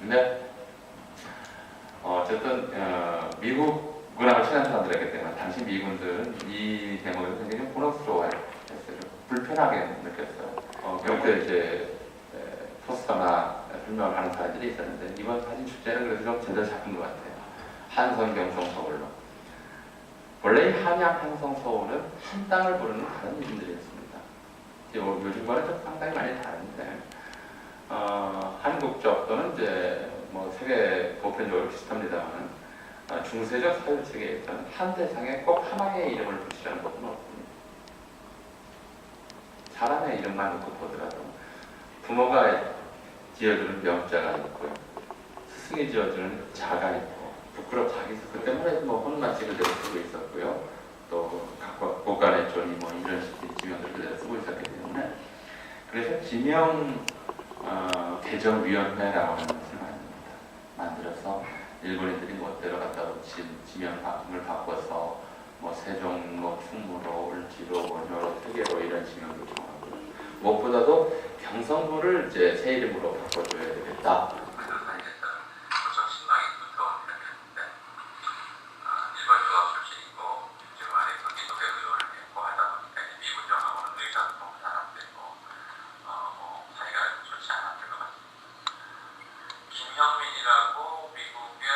근데 어, 어쨌든 어, 미국 문화를 친한 사람들이기 때문에 당시 미군들은 이 대목을 굉장히. 좀 불편하게 느꼈어요. 어, 그때 이제 에, 포스터나 설명을 하는 사람들이 있었는데 이번 사진 축제는 그래서 좀 제대로 잡힌 것 같아요. 한성경성 서울로. 원래 이 한양 한성 서울은 한 땅을 부르는 다른 이름들이었습니다. 이제 요- 요즘과는 좀 상당히 많이 다른데 어, 한국적 또는 이제 뭐 세계 보편적으로 비슷합니다만 어, 중세적 사회 체계에서는 한 대상에 꼭 하나의 이름을 붙이라는 것은 없습니다. 사람의 이름만 놓고 보더라도 부모가 지어주는 명자가 있고요. 스승이 지어주는 자가 있고 부끄럽 자기 그 때문에 뭐 혼마치 그대로 쓰고 있었고요. 또 각과 고간의 존이 뭐 이런 식의 지명들 그대로 쓰고 있었기 때문에 그래서 지명 어, 개정위원회라고 하는 것을 만들어서 일본인들이 멋대로 갖다 붙인 지명을 바꿔서 뭐 세종, 뭐 충무로, 울지로, 원효로, 특예로 이런 지명도 정하고 무엇보다도 경성부를 이제 새 이름으로 바꿔줘야 되겠다. 좀 신망이 붙어오는데 일본 유학 출신이고 지금 안에 경기도 배우를 했고 하다 보니까 이제 미군정하고는 의사소통 사람들이고 어, 뭐 사이가 좋지 않았던 것 같습니다. 김형민이라고 미국의